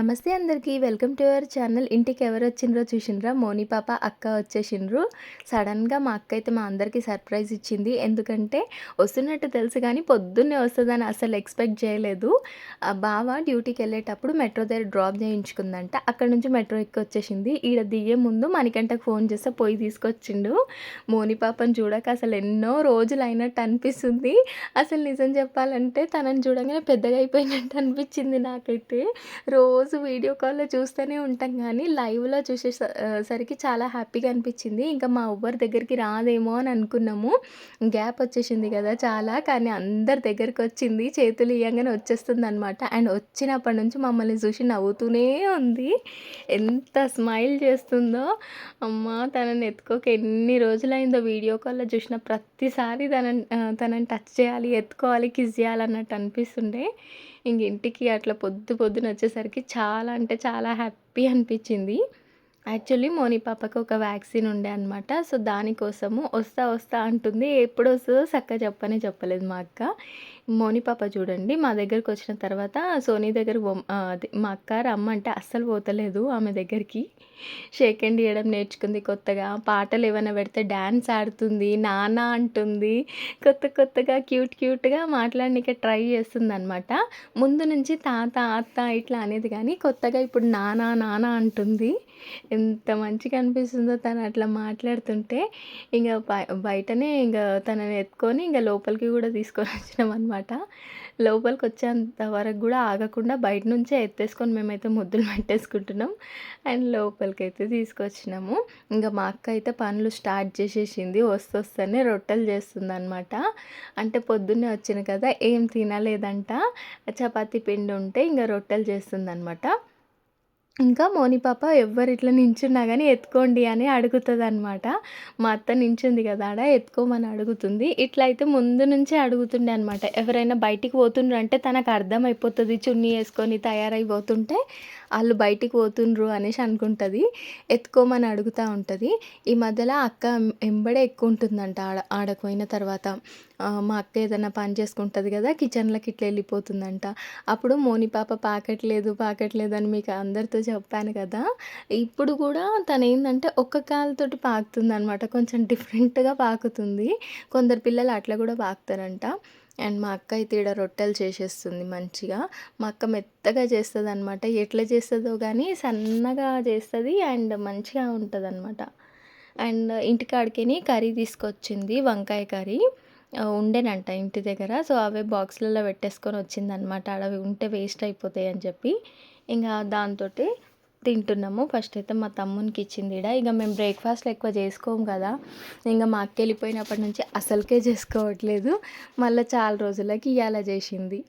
నమస్తే అందరికీ. Welcome to our channel. ఇంటికి ఎవరు వచ్చిండ్రో చూసిండ్రా? మోని పాప అక్క వచ్చేసిండ్రు. సడన్గా మా అక్క అయితే మా అందరికీ సర్ప్రైజ్ ఇచ్చింది. ఎందుకంటే వస్తున్నట్టు తెలుసు కానీ పొద్దున్నే వస్తుందని అసలు ఎక్స్పెక్ట్ చేయలేదు. బావ డ్యూటీకి వెళ్ళేటప్పుడు మెట్రో దగ్గర డ్రాప్ చేయించుకుందంట. అక్కడ నుంచి మెట్రో ఎక్కి వచ్చేసింది ఈడ దిగే ముందు మణికంటకు ఫోన్ చేస్తే పోయి తీసుకొచ్చిండు. మోని పాపని చూడక అసలు ఎన్నో రోజులు అయినట్టు అనిపిస్తుంది. అసలు నిజం చెప్పాలంటే తనని చూడగానే పెద్దగా అయిపోయినట్టు అనిపించింది నాకైతే. రోజు రోజు వీడియో కాల్‌లో చూస్తూనే ఉంటాం కానీ లైవ్‌లో చూసేసరికి సరికి చాలా హ్యాపీగా అనిపించింది. ఇంకా మా ఎవ్వరి దగ్గరికి రాదేమో అని అనుకున్నాము. గ్యాప్ వచ్చేసింది కదా చాలా. కానీ అందరి దగ్గరికి వచ్చింది చేతులు ఇయ్యంగానే వచ్చేస్తుందనమాట. అండ్ వచ్చినప్పటి నుంచి మమ్మల్ని చూసి నవ్వుతూనే ఉంది. ఎంత స్మైల్ చేస్తుందో. అమ్మ తనని ఎత్తుకోక ఎన్ని రోజులైందో వీడియో కాల్‌లో చూసిన ప్రతిసారి తనని తనని టచ్ చేయాలి, ఎత్తుకోవాలి, కిస్ చేయాలన్నట్టు అనిపిస్తుండే. ఇంక ఇంటికి అట్లా పొద్దు పొద్దున వచ్చేసరికి చాలా అంటే చాలా హ్యాపీ అనిపించింది. యాక్చువల్లీ మోని పాపకు ఒక వ్యాక్సిన్ ఉండే అనమాట. సో, దానికోసము వస్తా, వస్తా అంటుంది. వస్తుందో చక్కగా చెప్పనే చెప్పలేదు మా అక్క. మోని పాప చూడండి మా దగ్గరకొచ్చిన తర్వాత సోనీ దగ్గర మా అక్క రమ్మంటే అస్సలు పోతలేదు ఆమె దగ్గరికి. షేక్ హ్యాండ్ ఇవ్వడం నేర్చుకుంది కొత్తగా. పాటలు ఏమైనా పెడితే డ్యాన్స్ ఆడుతుంది. నాన్న అంటుంది. కొత్త కొత్తగా క్యూట్ క్యూట్‌గా మాట్లాడనీకే ట్రై చేస్తుంది అనమాట ముందు నుంచి తాత, అత్త ఇట్లా అనేది కానీ కొత్తగా ఇప్పుడు నానా నానా అంటుంది. ఎంత మంచిగా అనిపిస్తుందో తను అట్లా మాట్లాడుతుంటే. ఇంకా బయటనే ఇంకా తనని ఎత్తుకొని ఇంకా లోపలికి కూడా తీసుకొని వచ్చినాం అనమాట లోపలికి వచ్చేంత వరకు కూడా ఆగకుండా బయట నుంచే ఎత్తేసుకొని మేమైతే ముద్దులు పెట్టేసుకుంటున్నాం. అండ్ లోపలికి అయితే తీసుకొచ్చినాము. ఇంకా మా అక్క అయితే పనులు స్టార్ట్ చేసేసింది. వస్తొస్తేనే రొట్టెలు చేస్తుందనమాట. అంటే పొద్దున్నే వచ్చిన కదా! ఏం తినలేదంట. చపాతీ పిండి ఉంటే ఇంకా రొట్టెలు చేస్తుందనమాట. ఇంకా మోని పాప ఎవ్వరు ఇట్లా నించున్నా కానీ ఎత్తుకోండి అని అడుగుతుంది అనమాట మా అత్త నించుంది కదా ఆడ ఎత్తుకోమని అడుగుతుంది. ఇట్లా అయితే ముందు నుంచే అడుగుతుండే అనమాట. ఎవరైనా బయటికి పోతుండ్రు అంటే తనకు అర్థమైపోతుంది చున్నీ వేసుకొని తయారైపోతుంటే వాళ్ళు బయటికి పోతుండ్రు అనేసి అనుకుంటుంది ఎత్తుకోమని అడుగుతా ఉంటుంది ఈ మధ్యలో అక్క ఎంబడే ఎక్కువ ఉంటుందంట ఆడ ఆడకు పోయిన తర్వాత. మా అక్క ఏదైనా పని చేసుకుంటుంది కదా! కిచెన్‌లోకి ఇట్లా వెళ్ళిపోతుందంట. అప్పుడు మోని పాప పాకట్లేదు, పాకట్లేదు అని మీకు అందరితో చెప్పాను కదా! ఇప్పుడు కూడా తను ఏంటంటే ఒక్క కాలుతోటి పాకుతుందనమాట. కొంచెం డిఫరెంట్‌గా పాకుతుంది. కొందరు పిల్లలు అట్లా కూడా పాకుతారంట. అండ్ మా అక్క అయితే ఇక్కడ రొట్టెలు చేసేస్తుంది మంచిగా. మా అక్క మెత్తగా చేస్తుంది అనమాట ఎట్లా చేస్తుందో కానీ సన్నగా చేస్తుంది అండ్ మంచిగా ఉంటుంది అనమాట అండ్ ఇంటికాడికి కర్రీ తీసుకొచ్చింది. వంకాయ కర్రీ. ఉండేనంట ఇంటి దగ్గర. సో, అవే బాక్స్‌లలో పెట్టేసుకొని వచ్చిందనమాట. అవి ఉంటే వేస్ట్ అయిపోతాయి అని చెప్పి. ఇంకా దాంతోటి తింటున్నాము. ఫస్ట్ అయితే మా తమ్మునికి ఇచ్చింది ఈడ. ఇక మేము బ్రేక్‌ఫాస్ట్‌లు ఎక్కువ చేసుకోము కదా! ఇంకా మా అక్క వెళ్ళిపోయినప్పటి నుంచి అసలుకే చేసుకోవట్లేదు. మళ్ళీ చాలా రోజులకి ఇవాళ చేసింది.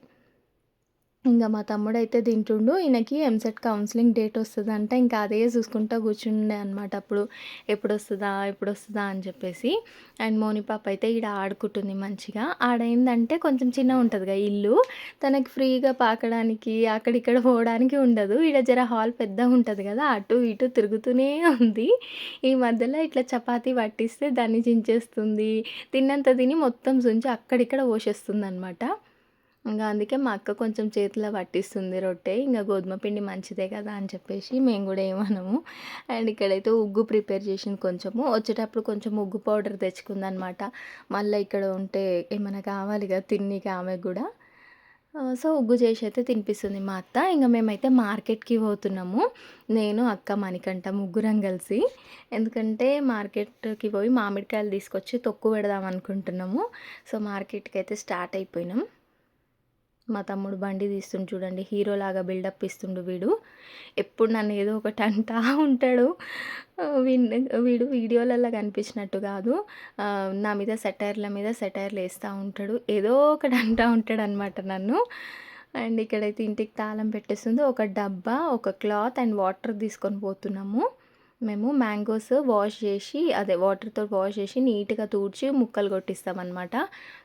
ఇంకా మా తమ్ముడైతే తింటుండు. ఈయనకి ఎంసెట్ కౌన్సిలింగ్ డేట్ వస్తుందంటే ఇంకా అదే చూసుకుంటా కూర్చుండే అనమాట అప్పుడు. ఎప్పుడొస్తదా? ఎప్పుడొస్తదా? అని చెప్పేసి. అండ్ మోని పాప అయితే ఈడ ఆడుకుంటుంది మంచిగా. ఆడైందంటే కొంచెం చిన్న ఉంటుందిగా ఇల్లు. తనకి ఫ్రీగా పాకడానికి అక్కడిక్కడ పోవడానికి ఉండదు. ఈడ జర హాల్ పెద్దగుంటది కదా! అటు ఇటు తిరుగుతూనే ఉంది. ఈ మధ్యలో ఇట్లా చపాతీ పట్టిస్తే దాన్ని చించేస్తుంది. తిన్నంత తిని మొత్తం చుంచి అక్కడిక్కడ పోసేస్తుందనమాట. ఇంకా అందుకే మా అక్క కొంచెం చేతిలో పట్టిస్తుంది రొట్టె. ఇంకా గోధుమ పిండి మంచిదే కదా! అని చెప్పేసి మేము కూడా ఏమనము. అండ్ ఇక్కడైతే ఉగ్గు ప్రిపేర్ చేసింది కొంచెము. వచ్చేటప్పుడు కొంచెం ఉగ్గు పౌడర్ తెచ్చుకుందనమాట. మళ్ళీ ఇక్కడ ఉంటే ఏమైనా కావాలి కదా! తిననీకి ఆమెకు కూడా. సో, ఉగ్గు చేసి అయితే తినిపిస్తుంది మా అత్త. ఇంకా మేమైతే మార్కెట్‌కి పోతున్నాము. నేను, అక్క, మణికంఠ ముగ్గురం కలిసి. ఎందుకంటే మార్కెట్‌కి పోయి మామిడికాయలు తీసుకొచ్చి తొక్కు పెడదాం అనుకుంటున్నాము. సో, మార్కెట్కి అయితే స్టార్ట్ అయిపోయినాం. మా తమ్ముడు బండి తీస్తుండు చూడండి. హీరోలాగా బిల్డప్ ఇస్తుండు వీడు. ఎప్పుడు నన్ను ఏదో ఒకటి అంటా ఉంటాడు. వీడు వీడియోలలో కనిపించినట్టు కాదు. నా మీద సెటైర్‌ల మీద సెటైర్‌లు వేస్తూ ఉంటాడు. ఏదో ఒకటి అంటా ఉంటాడనమాట నన్ను. అండ్ ఇక్కడైతే ఇంటికి తాళం పెట్టేస్తుంది. ఒక డబ్బా, ఒక క్లాత్ అండ్ వాటర్ తీసుకొని పోతున్నాము. మేము మ్యాంగోస్ వాష్ చేసి అదే వాటర్‌తో వాష్ చేసి నీట్‌గా తూడ్చి ముక్కలు కొట్టిస్తామనమాట.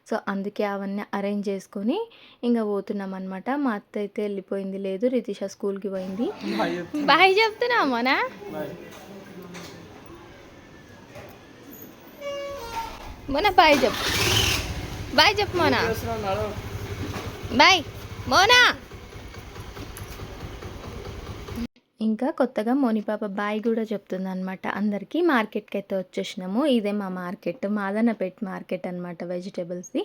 సో, అందుకే అవన్నీ అరేంజ్ చేసుకొని ఇంగ పోతున్నామనమాట. మా అత్త అయితే వెళ్ళిపోయింది. లేదు రితిష స్కూల్‌కి పోయింది. బాయ్ చెప్తున్నావా మోనా? మోనా బాయ్ చెప్పు. బాయ్ చెప్పు మోనా. బాయ్. మోనా. ఇంకా కొత్తగా మోనిపాప బాయ్ కూడా చెప్తుంది అనమాట అందరికీ మార్కెట్కి అయితే వచ్చేసినాము. ఇదే మా మార్కెట్ మాదనపేట్ మార్కెట్ అనమాట వెజిటేబుల్స్ది.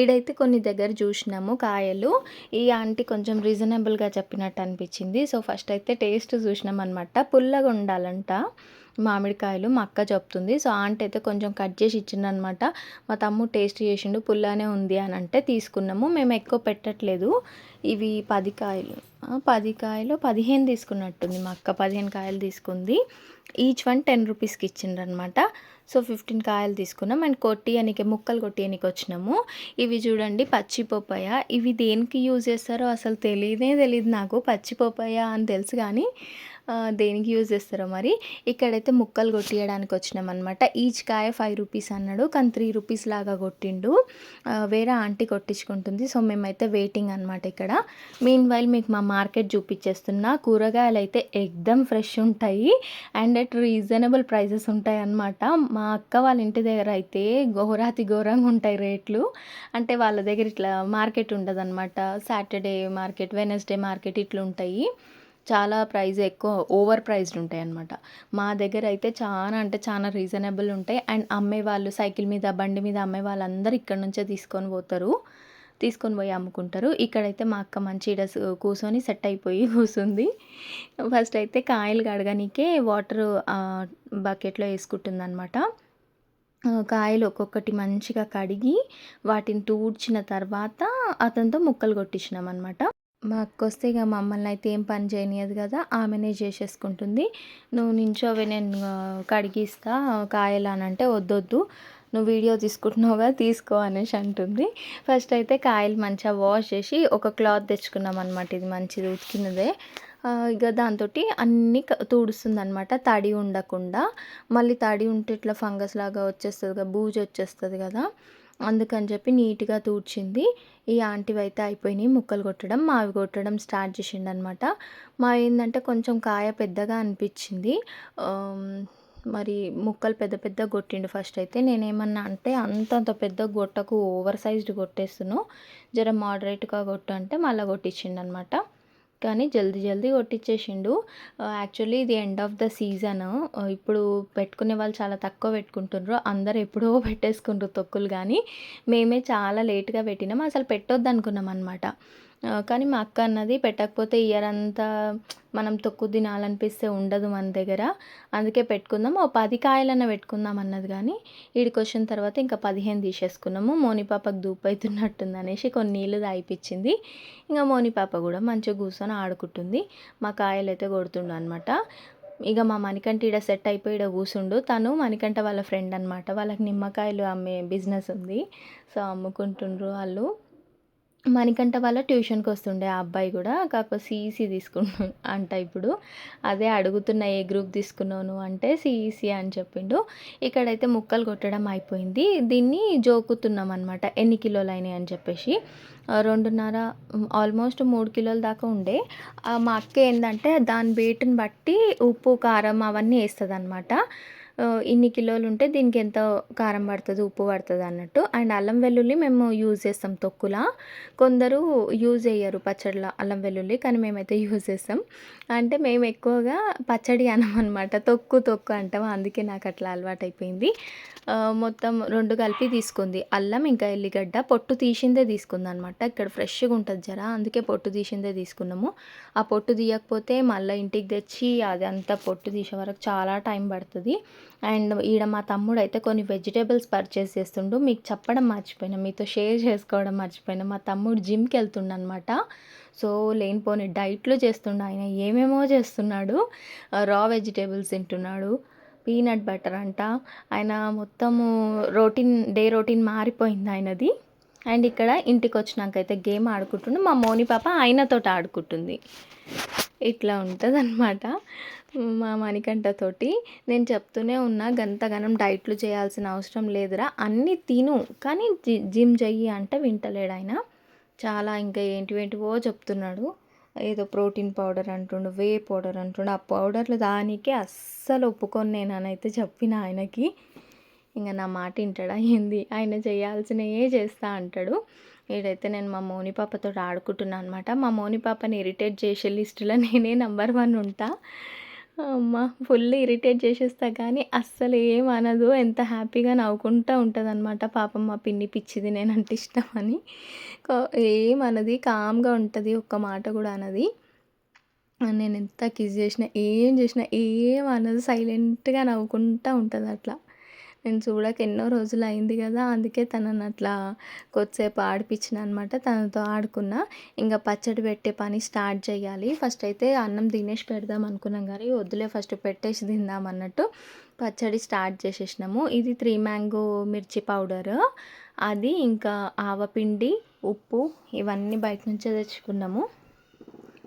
ఈడైతే కొన్ని దగ్గర చూసినాము కాయలు. ఈ ఆంటీ కొంచెం రీజనబుల్గా చెప్పినట్టు అనిపించింది. సో ఫస్ట్ అయితే టేస్ట్ చూసినాం అనమాట పుల్లగా ఉండాలంట మామిడికాయలు మా అక్క చెప్తుంది. సో ఆంటీ అయితే కొంచెం కట్ చేసి ఇచ్చిందనమాట. మా తమ్ముడు టేస్ట్ చేసిండు పుల్లానే ఉంది అని అంటే తీసుకున్నాము. మేము ఎక్కువ పెట్టట్లేదు. ఇవి పది కాయలు. పది కాయలు పదిహేను తీసుకున్నట్టుంది. మా అక్క పదిహేను కాయలు తీసుకుంది. ఈచ్ వన్ టెన్ రూపీస్కి ఇచ్చిండ్రనమాట. సో ఫిఫ్టీన్ కాయలు తీసుకున్నాం. అండ్ కొట్టియనికి ముక్కలు కొట్టియనికి వచ్చినాము. ఇవి చూడండి పచ్చి పప్పాయ. ఇవి దేనికి యూజ్ చేస్తారో అసలు తెలియదే తెలియదు నాకు. పచ్చిపొప్పాయ అని తెలుసు కానీ దేనికి యూజ్ చేస్తారో మరి? ఇక్కడైతే ముక్కలు కొట్టియడానికి వచ్చినాం అనమాట ఈచ్ కాయ ఫైవ్ రూపీస్ అన్నాడు కానీ త్రీ రూపీస్ లాగా కొట్టిండు. వేరే ఆంటీ కొట్టించుకుంటుంది. సో మేమైతే వెయిటింగ్ అనమాట ఇక్కడ. మీన్ వైల్ మీకు మా మార్కెట్ చూపించేస్తున్నా. కూరగాయలు అయితే ఎగ్దమ్ ఫ్రెష్ ఉంటాయి. అండ్ అట్ రీజనబుల్ ప్రైజెస్ ఉంటాయి అన్నమాట. మా అక్క వాళ్ళ ఇంటి దగ్గర అయితే ఘోరాతి ఘోరంగా ఉంటాయి రేట్లు. అంటే వాళ్ళ దగ్గర ఇట్లా మార్కెట్ ఉండదు అనమాట సాటర్డే మార్కెట్ వెనస్డే మార్కెట్ ఇట్లా ఉంటాయి చాలా ప్రైస్ ఎక్కువ ఓవర్ ప్రైస్డ్ ఉంటాయి అన్నమాట. మా దగ్గర అయితే చాలా అంటే చాలా రీజనబుల్ ఉంటాయి. అండ్ అమ్మే వాళ్ళు సైకిల్ మీద బండి మీద అమ్మే వాళ్ళందరూ ఇక్కడ నుంచే తీసుకొని పోతారు. తీసుకొని పోయి అమ్ముకుంటారు. ఇక్కడైతే మా అక్క మంచి ఇడ కూర్చొని సెట్ అయిపోయి కూర్చుంది ఫస్ట్ అయితే కాయలు కడగనీకే వాటర్ బకెట్లో వేసుకుంటుంది అనమాట కాయలు ఒక్కొక్కటి మంచిగా కడిగి వాటిని తూడ్చిన తర్వాత అతనితో ముక్కలు కొట్టించినాం అనమాట మా అక్క వస్తే ఇక మమ్మల్ని అయితే ఏం పని చేయనియదు కదా ఆమెనే చేసేసుకుంటుంది. నువ్వు నించోవే నేను కడిగిస్తా కాయలు అని అంటే వద్దొద్దు. నువ్వు వీడియో తీసుకుంటున్నావు కదా తీసుకో అనేసి అంటుంది. ఫస్ట్ అయితే కాయలు మంచిగా వాష్ చేసి ఒక క్లాత్ తెచ్చుకున్నాం అనమాట ఇది మంచిది ఉతికినదే. ఇక దాంతో అన్నీ తుడుస్తుంది అనమాట తడి ఉండకుండా. మళ్ళీ తడి ఉంటే ఇట్లా ఫంగస్ లాగా వచ్చేస్తుంది కదా బూజు వచ్చేస్తుంది కదా. అందుకని చెప్పి నీట్గా తూడ్చింది. ఈ ఆంటీవి అయితే అయిపోయినాయి. ముక్కలు కొట్టడం మావి కొట్టడం స్టార్ట్ చేసిండు అనమాట మా ఏంటంటే కొంచెం కాయ పెద్దగా అనిపించింది. మరి ముక్కలు పెద్ద పెద్ద కొట్టిండు ఫస్ట్ అయితే. నేనేమన్నా అంటే అంతంత పెద్ద గొట్టకు ఓవర్ సైజ్డ్ కొట్టేస్తున్నాను జర మోడరేట్గా కొట్టు అంటే మళ్ళీ కొట్టించిండు అనమాట కానీ జల్దీ జల్దీ కొట్టించేసిండు యాక్చువల్లీ ఇది ఎండ్ ఆఫ్ ద సీజన్. ఇప్పుడు పెట్టుకునే వాళ్ళు చాలా తక్కువ పెట్టుకుంటున్నారు. అందరు ఎప్పుడో పెట్టేసుకుంటారు తొక్కులు కానీ మేమే చాలా లేట్గా పెట్టినాం. అసలు పెట్టొద్దు అనుకున్నాం అనమాట కానీ మా అక్క అన్నది పెట్టకపోతే ఇయర్ అంతా మనం తొక్కు తినాలనిపిస్తే ఉండదు మన దగ్గర. అందుకే పెట్టుకుందాం. ఓ పది కాయలన్న పెట్టుకుందాం అన్నది కానీ వీడికి వచ్చిన తర్వాత ఇంకా పదిహేను తీసేసుకున్నాము. మోనిపాపకు దూపైతున్నట్టుంది అవుతున్నట్టుంది అనేసి కొన్ని నీళ్ళు దాయిపించింది ఇంకా మోనిపాప కూడా మంచిగా కూర్చొని ఆడుకుంటుంది. మా కాయలు అయితే కొడుతుండు అనమాట ఇక మా మణికంఠ ఈడ సెట్ అయిపోయి ఈడ కూసుండు. తను మణికంఠ వాళ్ళ ఫ్రెండ్ అనమాట వాళ్ళకి నిమ్మకాయలు అమ్మే బిజినెస్ ఉంది. సో అమ్ముకుంటుండ్రు వాళ్ళు. మణికంఠ వాళ్ళ ట్యూషన్కి వస్తుండే ఆ అబ్బాయి కూడా కాకపోతే సిఈసి తీసుకున్నాను అంట ఇప్పుడు. అదే అడుగుతున్నా ఏ గ్రూప్ తీసుకున్నాను అంటే సిఈసి అని చెప్పిండు. ఇక్కడైతే ముక్కలు కొట్టడం అయిపోయింది. దీన్ని జోకుతున్నాం అనమాట ఎన్ని కిలోలు అయినాయి అని చెప్పేసి. రెండున్నర ఆల్మోస్ట్ మూడు కిలోల దాకా ఉండే. మా అక్క ఏంటంటే దాని వెయిట్ని బట్టి ఉప్పు కారం అవన్నీ వేస్తుంది అనమాట ఇన్ని కిలోలు ఉంటే దీనికి ఎంత కారం పడుతుంది ఉప్పు పడుతుంది అన్నట్టు. అండ్ అల్లం వెల్లుల్లి మేము యూజ్ చేస్తాం తొక్కులా. కొందరు యూజ్ చేయరు పచ్చడిలో అల్లం వెల్లుల్లి కానీ మేమైతే యూజ్ చేస్తాం. అంటే మేము ఎక్కువగా పచ్చడి అనమాట తొక్కు తొక్కు అంటాం. అందుకే నాకు అట్లా అలవాటు అయిపోయింది మొత్తం రెండు కలిపి తీసుకుంది. అల్లం ఇంకా ఎల్లిగడ్డ. పొట్టు తీసిందే తీసుకుంది అనమాట ఇక్కడ ఫ్రెష్గా ఉంటుంది జరా అందుకే పొట్టు తీసిందే తీసుకున్నాము. ఆ పొట్టు తీయకపోతే మళ్ళీ ఇంటికి తెచ్చి అదంతా పొట్టు తీసే వరకు చాలా టైం పడుతుంది. అండ్ ఈడ మా తమ్ముడు అయితే కొన్ని వెజిటేబుల్స్ పర్చేస్ చేస్తుండు. మీకు చెప్పడం మర్చిపోయినా మీతో షేర్ చేసుకోవడం మర్చిపోయినా మా తమ్ముడు జిమ్కి వెళ్తుండనమాట సో లేనిపోని డైట్లు చేస్తుండు ఆయన ఏమేమో చేస్తున్నాడు. రా వెజిటేబుల్స్ తింటున్నాడు. పీనట్ బటర్ అంట. ఆయన మొత్తము రొటీన్ డే రొటీన్ మారిపోయింది ఆయనది. అండ్ ఇక్కడ ఇంటికి వచ్చినాక అయితే గేమ్ ఆడుకుంటుండు. మా మోని పాప ఆయనతో ఆడుకుంటుంది. ఇట్లా ఉంటుంది అనమాట మా మణికంఠతోటి నేను చెప్తూనే ఉన్నా గంతగనం డైట్లు చేయాల్సిన అవసరం లేదురా అన్నీ తిను. కానీ జిమ్ చెయ్యి అంటే వింటలేడు ఆయన. చాలా ఇంకా ఏంటివేంటివో చెప్తున్నాడు. ఏదో ప్రోటీన్ పౌడర్ అంటుండు వే పౌడర్ అంటుండు. ఆ పౌడర్లు దానికే అస్సలు ఒప్పుకొని నేను అయితే చెప్పిన ఆయనకి. ఇంకా నా మాట వింటాడా ఏంది? ఆయన చేయాల్సినవే చేస్తా అంటాడు. ఈడైతే నేను మా మోని పాపతో ఆడుకుంటున్నా అనమాట మా మోని పాపని ఇరిటేట్ చేసే లిస్టులో నేనే నెంబర్ వన్ ఉంటా. అమ్మ ఫుల్ ఇరిటేట్ చేసేస్తా కానీ అస్సలు అనదు. ఎంత హ్యాపీగా నవ్వుకుంటూ ఉంటుంది అనమాట పాపం మా పిన్ని పిచ్చిది నేనంటే ఇష్టం అని. ఏం అనది కామ్గా ఉంటుంది ఒక్క మాట కూడా అనది. నేను ఎంత కిస్ చేసినా ఏం చేసినా ఏం అనదు. సైలెంట్గా నవ్వుకుంటూ ఉంటుంది అట్లా. నేను చూడక ఎన్నో రోజులు అయింది కదా అందుకే తనని అట్లా కొద్దిసేపు ఆడిపించిన అనమాట తనతో ఆడుకున్న. ఇంకా పచ్చడి పెట్టే పని స్టార్ట్ చేయాలి. ఫస్ట్ అయితే అన్నం తినేసి పెడదాం అనుకున్నాం కానీ వద్దులే ఫస్ట్ పెట్టేసి తిందాం అన్నట్టు పచ్చడి స్టార్ట్ చేసేసినాము. ఇది త్రీ మ్యాంగో మిర్చి పౌడర్. అది ఇంకా ఆవపిండి ఉప్పు ఇవన్నీ బయట నుంచే తెచ్చుకున్నాము.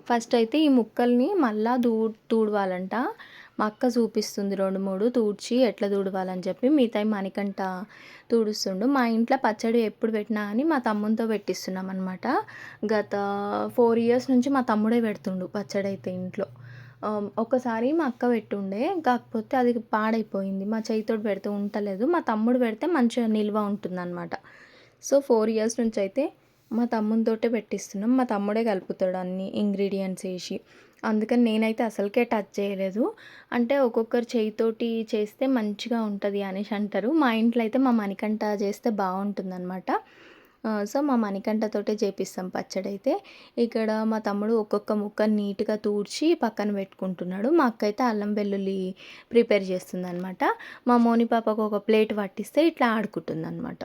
ఫస్ట్ అయితే ఈ ముక్కల్ని మళ్ళా దూ తూడవాలంట మా అక్క చూపిస్తుంది రెండు మూడు తూడ్చి ఎట్లా తూడవాలని చెప్పి మిగతా మణికంట తుడుస్తుండు. మా ఇంట్లో పచ్చడి ఎప్పుడు పెట్టినా అని మా తమ్మునితో పెట్టిస్తున్నాం అనమాట గత ఫోర్ ఇయర్స్ నుంచి మా తమ్ముడే పెడుతుండు పచ్చడి అయితే ఇంట్లో. ఒకసారి మా అక్క పెట్టుండే కాకపోతే అది పాడైపోయింది. మా చేయితో పెడితే ఉంటలేదు. మా తమ్ముడు పెడితే మంచిగా నిల్వ ఉంటుందన్నమాట. సో ఫోర్ ఇయర్స్ నుంచి అయితే మా తమ్మునితోటే పెట్టిస్తున్నాం. మా తమ్ముడే కలుపుతాడు అన్ని ఇంగ్రీడియంట్స్ వేసి. అందుకని నేనైతే అసలుకే టచ్ చేయలేదు. అంటే ఒక్కొక్కరు చేయితోటి చేస్తే మంచిగా ఉంటుంది అనేసి అంటారు. మా ఇంట్లో అయితే మా మణికంఠ చేస్తే బాగుంటుంది అనమాట సో మా మణికంఠతోటే చేపిస్తాం పచ్చడి అయితే ఇక్కడ మా తమ్ముడు ఒక్కొక్క ముక్క నీట్గా తూడ్చి పక్కన పెట్టుకుంటున్నాడు. మా అక్క అయితే అల్లం వెల్లుల్లి ప్రిపేర్ చేస్తుందనమాట మా మోని పాపకు ఒక ప్లేట్ పట్టిస్తే ఇట్లా ఆడుకుంటుంది అనమాట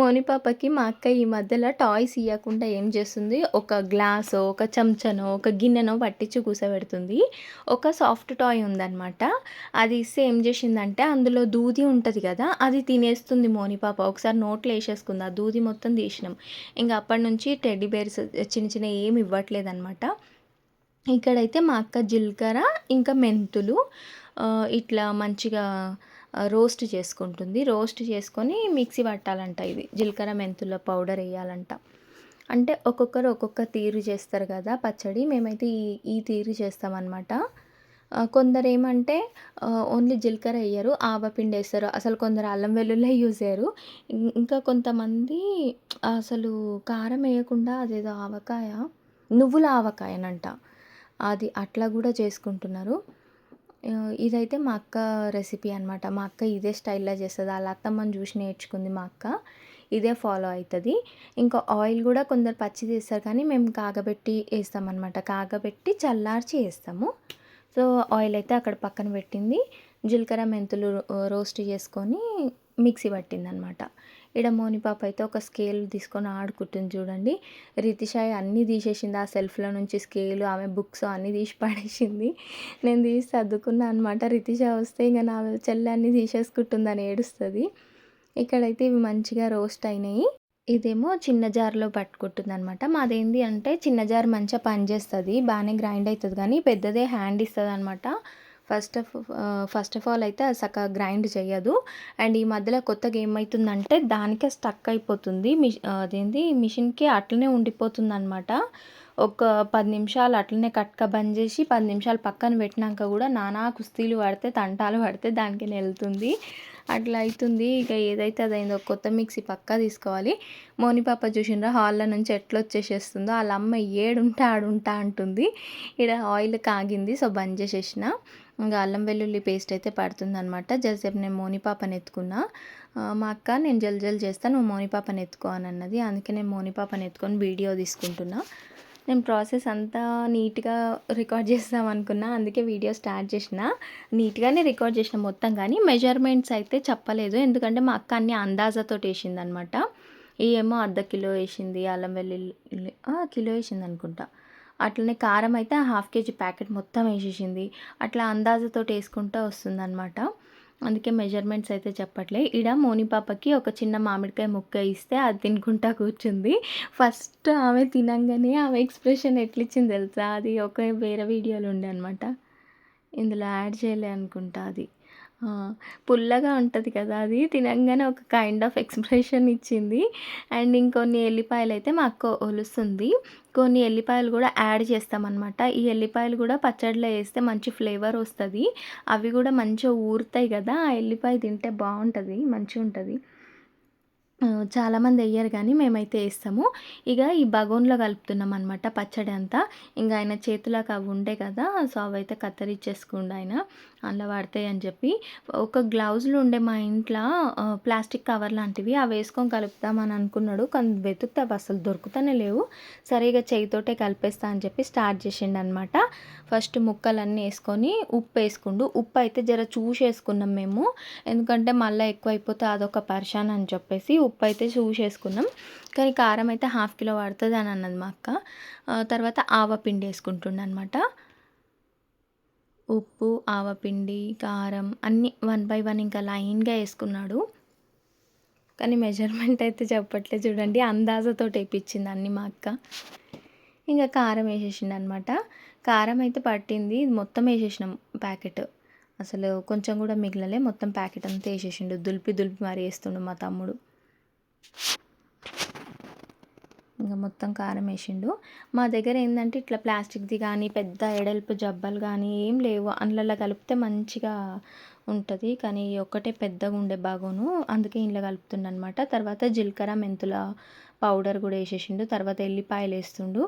మోని పాపకి మా అక్క ఈ మధ్యలో టాయ్స్ ఇవ్వకుండా ఏం చేస్తుంది? ఒక గ్లాసో ఒక చెంచనో ఒక గిన్నెనో పట్టించి కూసబెడుతుంది. ఒక సాఫ్ట్ టాయ్ ఉందన్నమాట. అది ఇస్తే ఏం చేసిందంటే అందులో దూది ఉంటుంది కదా అది తినేస్తుంది మోని పాప. ఒకసారి నోట్లో వేసేసుకుంది. ఆ దూది మొత్తం తీసినాం. ఇంకా అప్పటి నుంచి టెడ్డీ బేర్స్ చిన్న చిన్న ఏమి ఇవ్వట్లేదు అనమాట ఇక్కడైతే మా అక్క జీలకర్ర ఇంకా మెంతులు ఇట్లా మంచిగా రోస్ట్ చేసుకుంటుంది. రోస్ట్ చేసుకొని మిక్సీ పట్టాలంట ఇది. జీలకర్ర మెంతుల పౌడర్ వేయాలంట. అంటే ఒక్కొక్కరు ఒక్కొక్క తీరు చేస్తారు కదా పచ్చడి. మేమైతే ఈ ఈ తీరు చేస్తామన్నమాట. కొందరు ఏమంటే ఓన్లీ జీలకర్ర వేయరు ఆవపిండి వేస్తారు. అసలు కొందరు అల్లం వెల్లుల్లి యూజ్ చేయరు ఇంకా కొంతమంది అసలు కారం వేయకుండా అదేదో ఆవకాయ నువ్వుల ఆవకాయనంట. అది అట్లా కూడా చేసుకుంటున్నారు. ఇదైతే మా అక్క రెసిపీ అనమాట మా అక్క ఇదే స్టైల్లో చేస్తుంది. వాళ్ళ అత్తమ్మని చూసి నేర్చుకుంది మా అక్క. ఇదే ఫాలో అవుతుంది ఇంకా ఆయిల్ కూడా కొందరు పచ్చి తీస్తారు కానీ మేము కాగబెట్టి వేస్తామన్నమాట. కాగబెట్టి చల్లార్చి వేస్తాము. సో ఆయిల్ అయితే అక్కడ పక్కన పెట్టింది. జీలకర్ర మెంతులు రోస్ట్ చేసుకొని మిక్సీ పట్టిందనమాట. ఇక్కడ మోనిపాప అయితే ఒక స్కేల్ తీసుకొని ఆడుకుంటుంది చూడండి. రితిషాయ్ అన్నీ తీసేసింది. ఆ సెల్ఫ్లో నుంచి స్కేలు ఆమె బుక్స్ అన్నీ తీసి పడేసింది. నేను తీసి సర్దుకున్నా అనమాట. రితిషా వస్తే ఇంకా నా చెల్లె అన్నీ తీసేసుకుంటుందని ఏడుస్తుంది. ఇక్కడైతే ఇవి మంచిగా రోస్ట్ అయినాయి. ఇదేమో చిన్న జార్లో పట్టుకుంటుంది అనమాట మాదేంది అంటే చిన్న జార్ మంచిగా పనిచేస్తుంది బాగానే గ్రైండ్ అవుతుంది కానీ పెద్దదే హ్యాండ్ ఇస్తుంది అనమాట first of first of all అయితే అది గ్రైండ్ చేయదు. అండ్ ఈ మధ్యలో కొత్తగా ఏమవుతుందంటే దానికే స్టక్ అయిపోతుంది. మిష్ అదేంటి మిషన్కి అట్లనే ఉండిపోతుంది అనమాట ఒక పది నిమిషాలు అట్లనే కట్క బంద్ చేసి పది నిమిషాలు పక్కన పెట్టినాక కూడా నానా కుస్తీలు పడితే తంటాలు పడితే దానికి వెళ్తుంది అట్లా అవుతుంది ఇక ఏదైతే అదైందో కొత్త మిక్సీ పక్కా తీసుకోవాలి. మోనిపాప చూసిండ్రా హాల్లో నుంచి ఎట్లా వచ్చేసేస్తుందో వాళ్ళ అమ్మ ఏడుంటా ఆడుంటా అంటుంది. ఇక్కడ ఆయిల్ కాగింది సో బంద్ చేసేసిన. ఇంకా అల్లం వెల్లుల్లి పేస్ట్ అయితే పడుతుంది అనమాట జల్సేపు నేను మోనిపాపని ఎత్తుకున్నా. మా అక్క నేను జల్ జల్ చేస్తాను నువ్వు మోనిపాపని ఎత్తుకో అని అన్నది. అందుకే నేను మోనిపాపని ఎత్తుకొని వీడియో తీసుకుంటున్నా. నేను ప్రాసెస్ అంతా నీట్గా రికార్డ్ చేస్తాం అనుకున్నా అందుకే వీడియో స్టార్ట్ చేసిన. నీట్గానే రికార్డ్ చేసిన మొత్తం కానీ మెజర్మెంట్స్ అయితే చెప్పలేదు. ఎందుకంటే మా అక్క అన్ని అందాజతో వేసింది అనమాట ఏమో అర్ధ కిలో వేసింది అల్లం వెల్లుల్లి కిలో వేసింది అనుకుంటా. అట్లనే కారం అయితే హాఫ్ కేజీ ప్యాకెట్ మొత్తం వేసేసింది. అట్లా అందాజతో వేసుకుంటూ వస్తుందన్నమాట అందుకే మెజర్మెంట్స్ అయితే చెప్పట్లే. ఇడ మోని పాపకి ఒక చిన్న మామిడికాయ ముక్క ఇస్తే అది తినుకుంటా కూర్చుంది. ఫస్ట్ ఆమె తినంగానే ఆమె ఎక్స్ప్రెషన్ ఎట్లిచ్చింది తెలుసా? అది ఒక వేరే వీడియోలో ఉండే అనమాట ఇందులో యాడ్ చేయలే అనుకుంటా అది. పుల్లగా ఉంటుంది కదా అది తినంగానే ఒక కైండ్ ఆఫ్ ఎక్స్ప్రెషన్ ఇచ్చింది. అండ్ ఇంకొన్ని ఎల్లిపాయలు అయితే మా అక్క ఒలుస్తుంది. కొన్ని ఎల్లిపాయలు కూడా యాడ్ చేస్తామన్నమాట. ఈ ఎల్లిపాయలు కూడా పచ్చడిలో వేస్తే మంచి ఫ్లేవర్ వస్తుంది. అవి కూడా మంచిగా ఊరుతాయి కదా ఆ ఎల్లిపాయ తింటే బాగుంటుంది మంచిగా ఉంటుంది చాలామంది వేయరు కానీ మేమైతే వేస్తాము ఇక ఈ బగోన్‌లో కలుపుతున్నాం అనమాట పచ్చడి అంతా. ఇంకా ఆయన చేతులకు అవి ఉండే కదా! సో, అవైతే కత్తిరిచ్చేసుకుండు ఆయన. అందులో పడతాయని చెప్పి. ఒక గ్లౌజులు ఉండే మా ఇంట్లో ప్లాస్టిక్ కవర్ లాంటివి అవి వేసుకొని కలుపుతామని అనుకున్నాడు. కానీ వెతుకుతే అవి అసలు దొరుకుతానే లేవు. సరిగా చేయితోటే కలిపేస్తా అని చెప్పి స్టార్ట్ చేసిండు అనమాట ఫస్ట్ ముక్కలన్నీ వేసుకొని ఉప్పు వేసుకుండు ఉప్పు అయితే జర చూసేసుకున్నాం మేము. ఎందుకంటే మళ్ళా ఎక్కువైపోతే అదొక పర్షన్ అని చెప్పేసి ఉప్పు అయితే చూసేసుకున్నాం. కానీ కారం అయితే హాఫ్ కిలో పడుతుంది అని అన్నది మా అక్క. తర్వాత ఆవపిండి ఏసుకుంటుండనమాట. ఉప్పు, ఆవపిండి, కారం అన్నీ వన్ బై వన్ ఇంకా లైన్‌గా వేసుకున్నాడు కానీ మెజర్‌మెంట్ అయితే చెప్పట్లే చూడండి. అందాజతో వేయించింది అన్నీ మా అక్క. ఇంకా కారం ఏసేసిండనమాట. కారం అయితే పట్టింది. మొత్తం వేసేసినాం ప్యాకెట్. అసలు కొంచెం కూడా మిగలలే. మొత్తం ప్యాకెట్ అంతా వేసేసిండు దులిపి దులిపి మరి వేస్తుండు మా తమ్ముడు. ఇంకా మొత్తం కారం వేసిండు మా దగ్గర ఏంటంటే ఇట్లా ప్లాస్టిక్‌ది కానీ పెద్ద ఎడల్పు జబ్బలు కానీ ఏం లేవు. అందులో కలిపితే మంచిగా ఉంటుంది కానీ ఒక్కటే ఒక్కటే పెద్దగుండే బగోను. అందుకే ఇంట్లో కలుపుతుండనమాట. తర్వాత జీలకర్ర, మెంతుల పౌడర్ కూడా వేసేసిండు తర్వాత ఎల్లిపాయలేస్తుండు.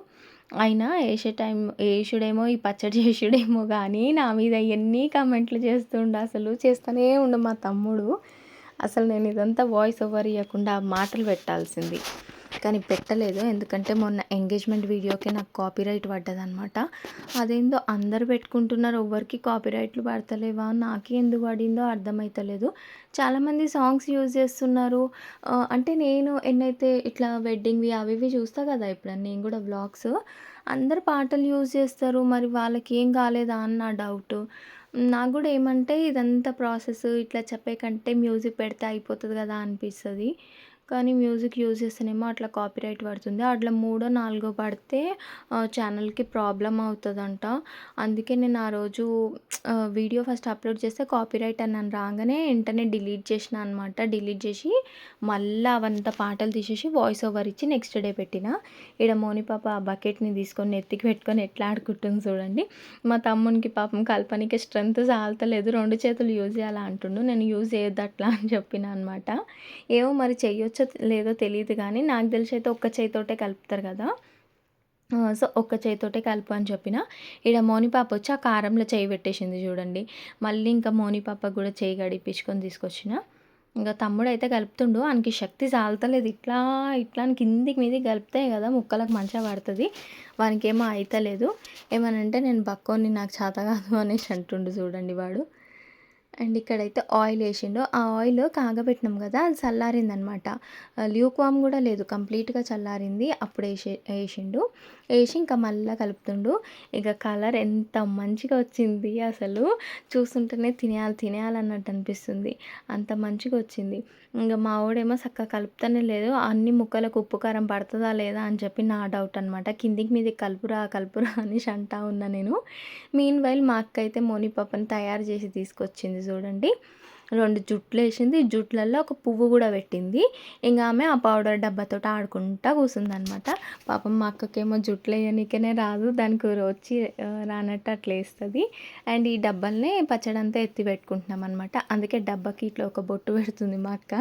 అయినా వేసే టైం వేసుడేమో ఈ పచ్చడి చేసుడేమో కానీ నా మీద ఎన్ని కమెంట్లు చేస్తుండు అసలు. చేస్తూనే ఉండు మా తమ్ముడు. అసలు నేను ఇదంతా వాయిస్ ఓవర్ ఇవ్వకుండా మాటలు పెట్టాల్సింది. కానీ పెట్టలేదు. ఎందుకంటే మొన్న ఎంగేజ్‌మెంట్ వీడియోకే నాకు కాపీరైట్ పడ్డదనమాట. అదేందో అందరు పెట్టుకుంటున్నారు. ఎవరికి కాపీరైట్లు పడతలేవా? నాకే ఎందుకు పడిందో అర్థమైతలేదు. చాలామంది సాంగ్స్ యూజ్ చేస్తున్నారు. అంటే నేను ఎన్నైతే ఇట్లా వెడ్డింగ్‌వి అవి ఇవి చూస్తా కదా! ఇప్పుడు నేను కూడా వ్లాగ్స్. అందరు పాటలు యూజ్ చేస్తారు. మరి వాళ్ళకి ఏం కాలేదా అని నా నాకు కూడా ఏమంటే ఇదంతా ప్రాసెస్ ఇట్లా చెప్పే కంటే మ్యూజిక్ పెడితే అయిపోతుంది కదా! అనిపిస్తుంది కానీ మ్యూజిక్ యూజ్ చేస్తేనేమో అట్లా కాపీరైట్ పడుతుంది. అట్లా మూడో, నాలుగో పడితే ఛానల్‌కి ప్రాబ్లమ్ అవుతుందంట అందుకే నేను ఆ రోజు వీడియో ఫస్ట్ అప్లోడ్ చేస్తే కాపీరైట్ అని రాగానే వెంటనే డిలీట్ చేసినా అనమాట. డిలీట్ చేసి మళ్ళీ అవంతా పాటలు తీసేసి వాయిస్ ఓవర్ ఇచ్చి నెక్స్ట్ డే పెట్టిన. ఈడ మోని పాప ఆ బకెట్‌ని తీసుకొని ఎత్తికి పెట్టుకొని ఎట్లా ఆడుకుంటుంది చూడండి. మా తమ్మునికి పాపం కల్పనికి స్ట్రెంత్ సాలతలేదు. రెండు చేతులు యూజ్ చేయాలా అంటుండు. నేను యూజ్ చేయొద్దు అట్లా అని చెప్పిన అనమాట. ఏమో మరి చెయ్యొచ్చు లేదో తెలియదు కానీ నాకు తెలిసి అయితే ఒక్క చేతితోటే కలుపుతారు కదా! సో, ఒక్క చేతితోటే కలుపు అని చెప్పిన. ఈడ మోనిపాప వచ్చి ఆ కారంలో చేయి పెట్టేసింది చూడండి. మళ్ళీ ఇంకా మోనిపాప కూడా చేయి కడిపించుకొని తీసుకొచ్చిన. ఇంగ తమ్ముడైతే కలుపుతుండు. ఆయనకి శక్తి సాలతలేదు. ఇట్లా ఇట్లా అని కిందికి మీది కలిపితే కదా ముక్కలకు మంచిగా పడుతుంది వానికి ఏమో అయితలేదు. ఏమనంటే నేను బక్కోని నాకు చేత కాదు అనేసి అంటుండు చూడండి వాడు. అండ్ ఇక్కడైతే ఆయిల్ వేసిండు ఆ ఆయిల్ కాగబెట్టినాం కదా! అది చల్లారింది అనమాట ల్యూక్ కూడా లేదు. కంప్లీట్‌గా చల్లారింది. అప్పుడు వేసే వేసిండు వేసి ఇంకా మళ్ళీ కలుపుతుండు. ఇక కలర్ ఎంత మంచిగా వచ్చింది అసలు. చూస్తుంటేనే తినేయాలి తినేయాలి అన్నట్టు అనిపిస్తుంది. అంత మంచిగా వచ్చింది. ఇంకా మా వాడేమో చక్కగా కలుపుతానే లేదు. అన్ని ముక్కలకు ఉప్పు, కారం పడుతుందా లేదా అని చెప్పి నా డౌట్ అనమాట. కిందికి మీది కలుపురా కలుపురా అనేసి అంటా ఉన్నా నేను. మీన్ వైల్ మా అక్క అయితే మోని పాపని తయారు చేసి తీసుకొచ్చింది చూడండి. రెండు జుట్లు వేసింది జుట్లల్లో ఒక పువ్వు కూడా పెట్టింది. ఇంకా ఆమె ఆ పౌడర్ డబ్బాతో ఆడుకుంటా కూర్చుందనమాట పాపం మా అక్కకేమో జుట్లు వేయనికనే రాదు. దానికి వచ్చి రానట్టు అట్లా వేస్తుంది అండ్ ఈ డబ్బాలనే పచ్చడంతా ఎత్తి పెట్టుకుంటున్నాం అనమాట. అందుకే డబ్బాకి ఇట్లా ఒక బొట్టు పెడుతుంది మా అక్క.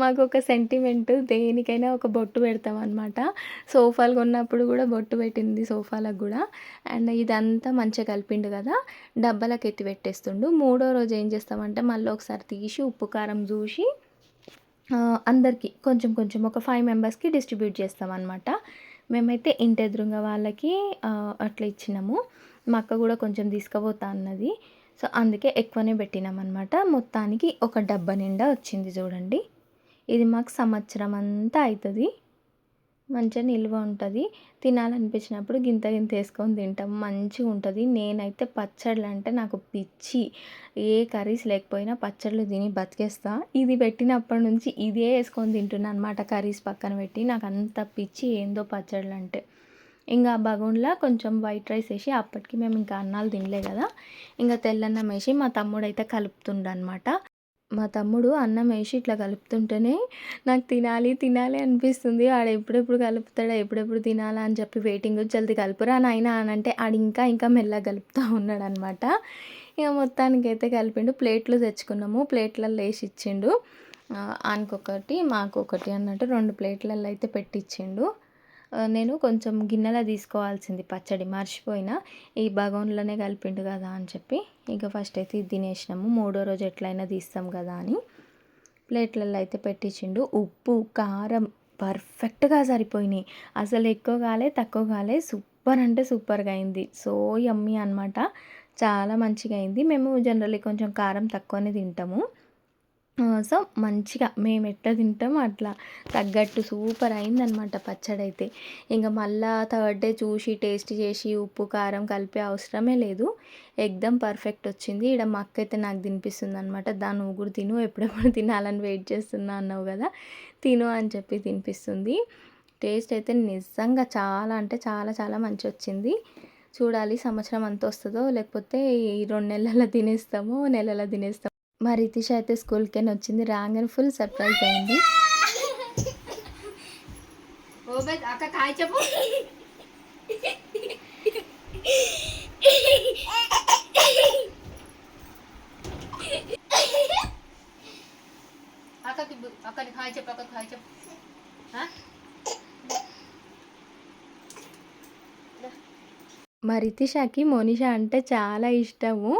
మాకు ఒక సెంటిమెంట్ దేనికైనా ఒక బొట్టు పెడతాం అనమాట. సోఫాలు కొన్నప్పుడు కూడా బొట్టు పెట్టింది సోఫాలకు కూడా. అండ్ ఇదంతా మంచిగా కలిపిండు కదా! డబ్బాలకు ఎత్తి పెట్టేస్తుండు. మూడో రోజు ఏం చేస్తామంటే మళ్ళీ ఒకసారి తీసి ఉప్పు, కారం చూసి అందరికీ అందరికి కొంచెం కొంచెం ఒక ఫైవ్ మెంబర్స్‌కి డిస్ట్రిబ్యూట్ చేస్తామన్నమాట మేమైతే ఇంటి ఎదురుంగా వాళ్ళకి అట్లా ఇచ్చినాము. మా అక్క కూడా కొంచెం తీసుకుపోతా అన్నది. సో, అందుకే ఎక్కువనే పెట్టినామన్నమాట మొత్తానికి ఒక డబ్బా నిండా వచ్చింది చూడండి. ఇది మాకు సంవత్సరం అంతా అవుతుంది మంచిగా నిల్వ ఉంటుంది తినాలనిపించినప్పుడు గింత గింత వేసుకొని తింటాం. మంచిగా ఉంటుంది నేనైతే పచ్చడ్లంటే నాకు పిచ్చి. ఏ కర్రీస్ లేకపోయినా పచ్చళ్ళు తిని బతికేస్తా. ఇది పెట్టినప్పటి నుంచి ఇదే వేసుకొని తింటున్నా అనమాట కర్రీస్ పక్కన పెట్టి. నాకు అంత పిచ్చి ఏందో పచ్చడ్లంటే. ఇంకా ఆ బగోన్‌లో కొంచెం వైట్ రైస్ వేసి అప్పటికి మేము ఇంకా అన్నాలు తినలే కదా! ఇంకా తెల్లన్నం వేసి మా తమ్ముడైతే కలుపుతుండనమాట. మా తమ్ముడు అన్నం వేసి ఇట్లా కలుపుతుంటేనే నాకు తినాలి తినాలి అనిపిస్తుంది. ఆడు ఎప్పుడెప్పుడు కలుపుతాడా? ఎప్పుడెప్పుడు తినాలా? అని చెప్పి వెయిటింగ్. జల్దీ కలుపురా అని ఆయన ఆడు ఇంకా ఇంకా మెల్లగా కలుపుతా ఉన్నాడనమాట. ఇగ మొత్తానికైతే కలిపిండు. ప్లేట్లు తెచ్చుకున్నాము. ప్లేట్లలో వేసి ఇచ్చిండు. ఆయనకొకటి మాకొకటి అన్నట్టు రెండు ప్లేట్లలో అయితే పెట్టించిండు నేను కొంచెం గిన్నెలో తీసుకోవాల్సింది పచ్చడి మర్చిపోయినా. ఈ బగోన్లోనే కలిపిండు కదా అని చెప్పి ఇక ఫస్ట్ అయితే ఇది తినేసినాము. మూడో రోజు ఎట్లయినా తీస్తాం కదా అని ప్లేట్లలో అయితే పెట్టించిండు. ఉప్పు కారం పర్ఫెక్ట్గా సరిపోయినాయి. అసలు ఎక్కువ కాలే తక్కువ కాలే సూపర్ అంటే సూపర్గా అయింది. సో యమ్మీ అనమాట చాలా మంచిగా అయింది. మేము జనరల్లీ కొంచెం కారం తక్కువనే తింటాము. సో మంచిగా మేము ఎట్లా తింటామో అట్లా తగ్గట్టు సూపర్ అయిందనమాట పచ్చడి అయితే ఇంకా మళ్ళా థర్డ్ డే చూసి టేస్ట్ చేసి ఉప్పు కారం కలిపే అవసరమే లేదు. ఎగ్దమ్ పర్ఫెక్ట్ వచ్చింది. ఇక్కడ మా అక్క అయితే నాకు తినిపిస్తుంది అనమాట దాని నువ్వు కూడా తిను. ఎప్పుడెప్పుడు తినాలని వెయిట్ చేస్తున్నా అన్నావు కదా. తిను అని చెప్పి తినిపిస్తుంది. టేస్ట్ అయితే నిజంగా చాలా అంటే చాలా చాలా మంచి వచ్చింది. చూడాలి సంవత్సరం అంత వస్తుందో లేకపోతే ఈ రెండు నెలల తినేస్తామో నెలల తినేస్తామో. మా రితిష అయితే స్కూల్కి వచ్చింది. రాగానే ఫుల్ సర్ప్రైజ్ అయింది. ఓ బై అక్క కాయ చెప్పు. అక్కకి బు- అక్కని చెప్పు అక్కకి చెప్పు. మా రితిషాకి మోనిషా అంటే చాలా ఇష్టము.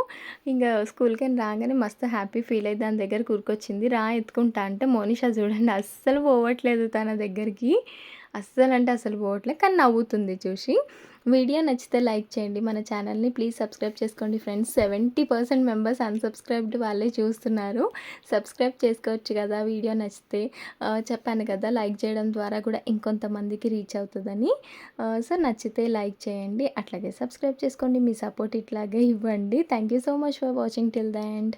ఇంకా స్కూల్కి రాగానే మస్తు హ్యాపీ ఫీల్ అయ్యి దాని దగ్గర కూరుకొచ్చింది రా ఎత్తుకుంటా అంటే మోనిషా చూడండి అస్సలు పోవట్లేదు తన దగ్గరికి. అస్సలు అంటే అసలు పోవట్లేదు కానీ నవ్వుతుంది చూసి వీడియో నచ్చితే లైక్ చేయండి. మన ఛానల్ని ప్లీజ్ సబ్స్క్రైబ్ చేసుకోండి friends. Seventy percent members unsubscribed వాళ్ళే చూస్తున్నారు. సబ్స్క్రైబ్ చేసుకోవచ్చు కదా వీడియో నచ్చితే. చెప్పాను కదా లైక్ చేయడం ద్వారా కూడా ఇంకొంతమందికి రీచ్ అవుతుందని. సో నచ్చితే లైక్ చేయండి. అట్లాగే సబ్స్క్రైబ్ చేసుకోండి. మీ సపోర్ట్ ఇట్లాగే ఇవ్వండి. Thank you so much for watching till the end.